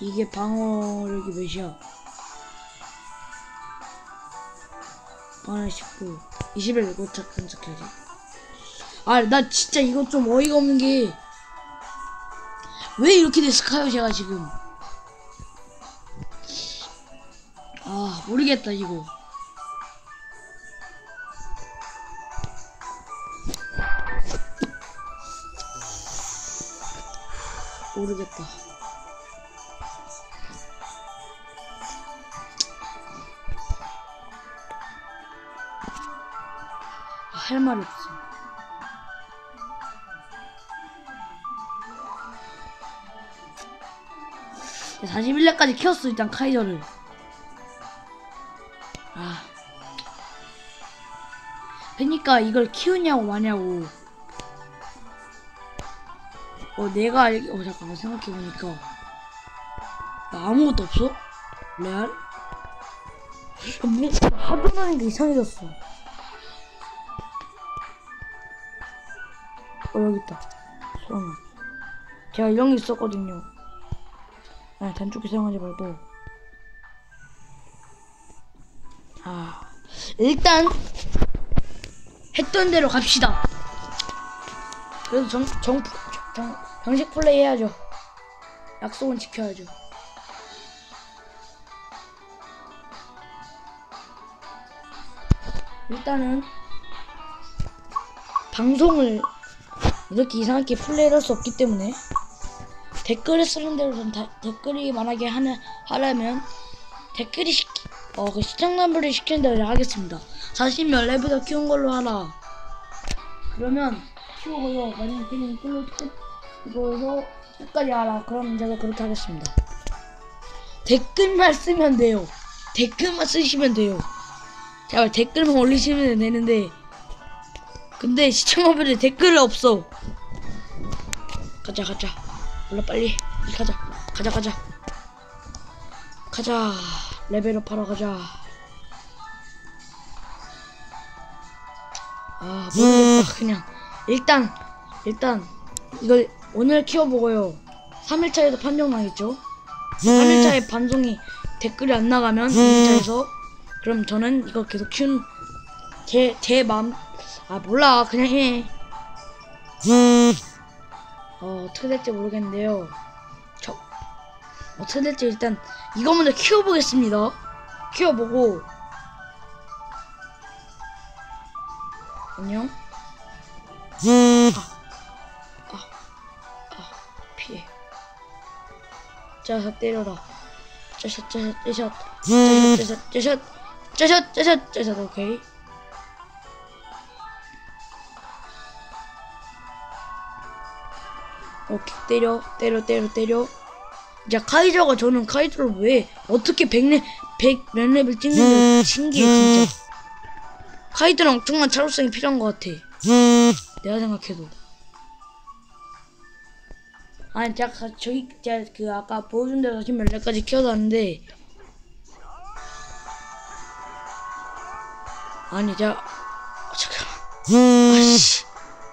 이게 방어력이 몇이야? 하나 19 20일 이거 잠깐 착해야지. 아 나 진짜 이거 좀 어이가 없는 게 왜 이렇게 됐을까요 제가 지금? 아 모르겠다 이거. 모르겠다 할 말이 없어. 네, 41레까지 키웠어 일단 카이저를. 아. 그니까 이걸 키우냐고 마냐고. 어 내가 알, 어 잠깐만 생각해보니까 나 아무것도 없어? 레알? 뭐 하도 나니까 이상해졌어. 어 여기 있다. 소원 제가 이런 게 있었거든요. 아 단축키 사용하지 말고. 아 일단 했던 대로 갑시다. 그래도 정, 정, 정, 정식 플레이 해야죠. 약속은 지켜야죠. 일단은 방송을 이렇게 이상하게 플레이를 할 수 없기 때문에 댓글을 쓰는 대로 좀 다, 댓글이 만약에 하나, 하려면 댓글이 시키, 어, 그 시청자분들이 시키는 대로 하겠습니다. 40몇 레벨더 키운 걸로 하라. 그러면 키우고요. 만약에 그냥 이걸로 끝, 이거에서 끝까지 하라. 그럼 제가 그렇게 하겠습니다. 댓글만 쓰면 돼요. 댓글만 쓰시면 돼요. 제발 댓글만 올리시면 되는데 근데 시청자분들 댓글 없어. 가자 가자. 올라 빨리. 가자. 가자 가자. 가자. 레벨업 하러 가자. 아 모르겠다 그냥 일단 일단 이걸 오늘 키워보고요 3일차에도 판정 나겠죠 3일차에 방송이 댓글이 안 나가면 2일차에서 그럼 저는 이거 계속 키운 제 제 마음 아 몰라 그냥 해. 어 어떻게 될지 모르겠는데요. 저 어떻게 될지 일단 이거 먼저 키워보겠습니다. 키워보고 안녕. 아, 아, 아 피해. 짜샷 때려라. 짜샷 짜샷 짜샷 짜샷 짜샷 짜샷 짜샷 짜샷 오케이. 오케이 때려 때려 때려 때려. 자 카이저가 저는 카이저를 왜 어떻게 100레 100몇 레벨 찍는지 신기해 진짜. 카이저는 엄청난 차로성이 필요한 것 같아. 내가 생각해도. 아니 제가 가- 저기 제가 그 아까 보여준 대로 40몇 레까지 키워놨는데. 아니 제가 아, 잠깐만. 아씨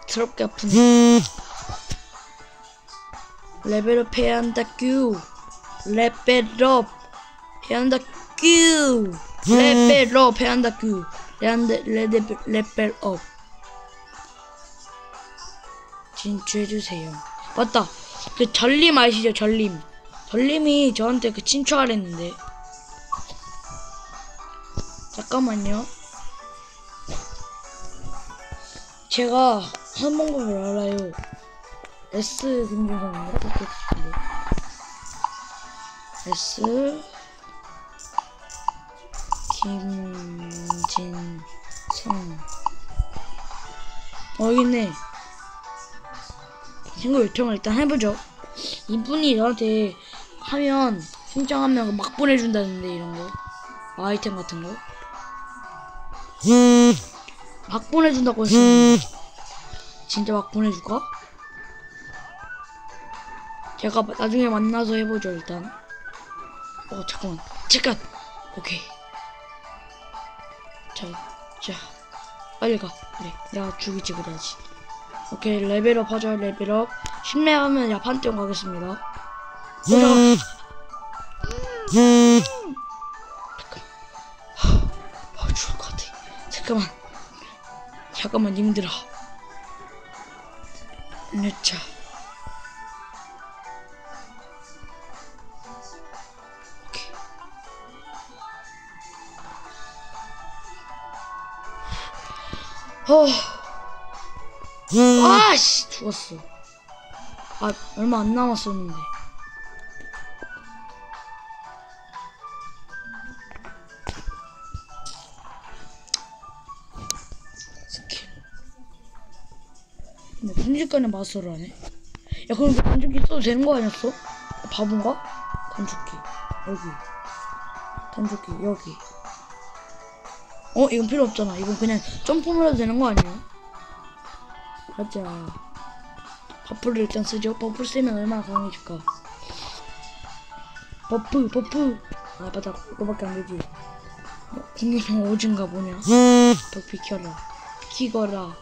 더럽게 아프네 레벨업 해야 한다 큐 레벨업 해야 한다 큐 레벨업 해야 한다 큐 레벨업. 진출해주세요. 맞다. 그 전림 아시죠 전림? 전림이 저한테 그 친추하랬는데. 잠깐만요. 제가 한 방법을 알아요 S 김준성인가? 그렇게 S 김진성. 어 있네. 친구 요청을 일단 해보죠. 이분이 저한테 하면 신청하면 막 보내준다는데 이런 거. 아이템 같은 거. 막 보내준다고 했었는데. 진짜 막 보내줄까? 제가 마- 나중에 만나서 해보죠 일단. 어 잠깐만. 잠깐! 오케이. 자, 자. 빨리 가. 그래. 내가 죽이지 그래야지. 오케이 레벨업 하자 레벨업. 10렙 하면 야 판테온 가겠습니다. 어, 잠깐 아, 죽을 것 같아. 잠깐만. 잠깐만, 님들아. 늦자. 어. 아씨, 죽었어. 아, 얼마 안 남았었는데. 스킬. 근데 순식간에 마스터를 하네. 야, 그럼 그 단축키 써도 되는 거 아니었어? 아, 바본가? 단축키. 여기. 단축키, 여기. 어, 이건 필요 없잖아. 이건 그냥 점프만 해도 되는 거 아니야? 가자. 버프를 일단 쓰죠. 버프 쓰면 얼마나 강해질까? 버프, 버프. 아, 맞다. 그거밖에 안 되지. 어, 공격형 오진가 뭐냐? 더 비켜라. 비키거라.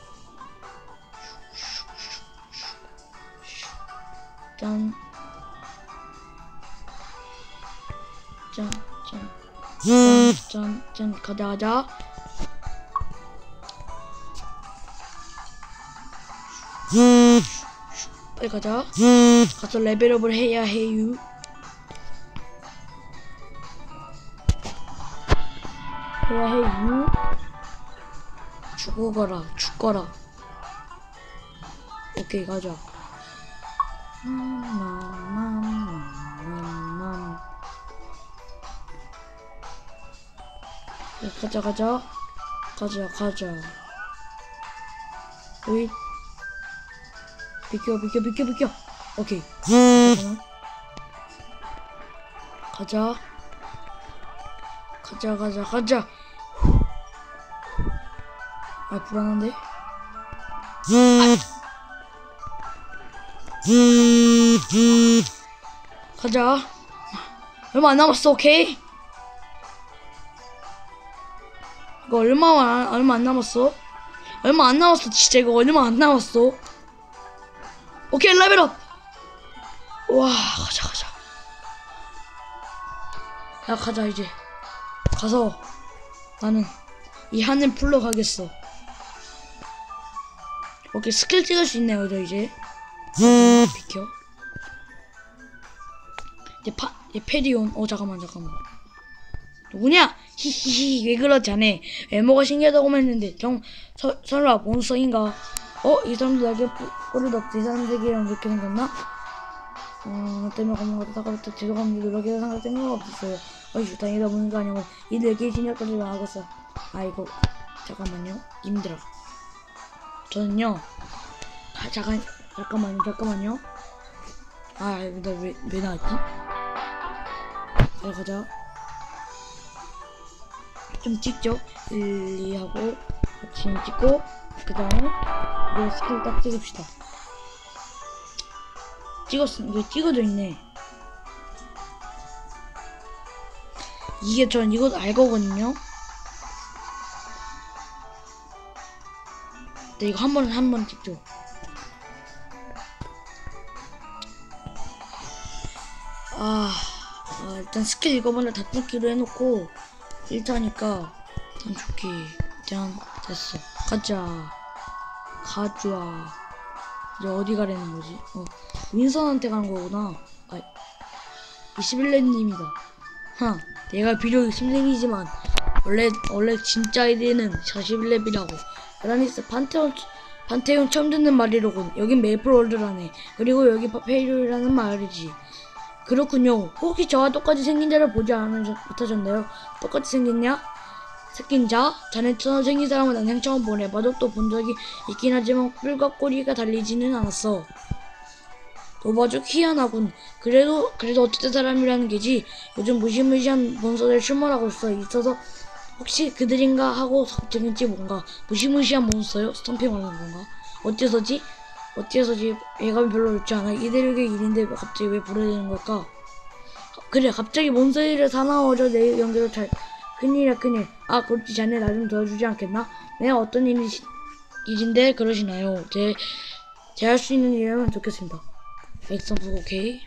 짠. 짠, 짠. 짠, 짠, 짠. 가자, 가자. 빨리 가자. 가서 레벨업을 해야 해요. 해야 해요. 죽어가라, 죽거라. 오케이, 가자. 네, 가자, 가자. 가자, 가자. 여기 비켜 비켜 비켜 비켜. 오케이. 가자. 가자 가자 가자. 아 불안한데? 가자. 얼마 안 남았어 오케이? 이거 얼마 안, 얼마 안 남았어? 얼마 안 남았어 진짜 이거 얼마 안 남았어 오케이 레벨업 와 가자 가자. 야 가자 이제. 가서 나는 이 하늘 풀러 가겠어. 오케이 스킬 찍을 수 있네요 저 이제? 비켜. 이제 파 이제 페리온. 어 잠깐만 잠깐만. 누구냐? 히히히 왜 그러지 않네? 외모가 신기하다고 했는데 정 서, 설마 몬스터인가? 어? 이 사람도 나에게 이 사람들이랑 이렇게 생겼나? 어, 나 때문에 검은 것도 다가부터 죄송합니다. 노력해서 생각 생각 없었어요. 어이, 다행이다 보는 거 아니고 이 늙기 신약까지 나가겠어. 아이고, 잠깐만요. 님들아. 저는요. 아, 잠깐, 잠깐만요, 잠깐만요. 아, 나 왜 왜 나왔지? 자, 가자. 좀 찍죠. 1, 2 하고 같이 찍고 그 다음에 내 스킬 딱 찍읍시다. 찍었, 이게 찍어져 있네. 이게 전 이거 알거든요. 네, 이거 한 번, 한번 찍죠. 아, 아, 일단 스킬 이거 먼저 다 뜯기로 해놓고, 1타니까, 단축키, 짠, 됐어. 가자. 가자. 이제 어디 가려는 거지? 어, 윈선한테 가는 거구나. 아, 21렙님이다. 하, 내가 비록 10렙이지만, 원래, 원래 진짜 아이디는 41렙이라고. 아라니스 판테온, 판테온 처음 듣는 말이로군. 여긴 메이플월드라네. 그리고 여기 페이로라는 말이지. 그렇군요. 혹시 저와 똑같이 생긴 자를 보지 않으셨, 못하셨나요? 똑같이 생겼냐? 새낀 자, 자네처럼 생긴 사람은 난생 처음 보네. 바둑도 본 적이 있긴 하지만 뿔과 꼬리가 달리지는 않았어. 도바죽 희한하군. 그래도 그래도 어쨌든 사람이라는 게지. 요즘 무시무시한 몬스터들 출몰하고 있어. 있어서 혹시 그들인가 하고 걱정했지 뭔가 무시무시한 몬스터요? 스톰핑 하는 건가? 어째서지? 어째서지? 예감이 별로 좋지 않아. 이대륙의 일인데 갑자기 왜 불어야 되는 걸까? 그래 갑자기 몬스터들이 사나워져 내 연결을 잘 큰일이야 큰일 아 그렇지 자네 나 좀 도와주지 않겠나? 내가 어떤 일이, 일인데 그러시나요? 제, 제 할 수 있는 일이라면 좋겠습니다. 보고 오케이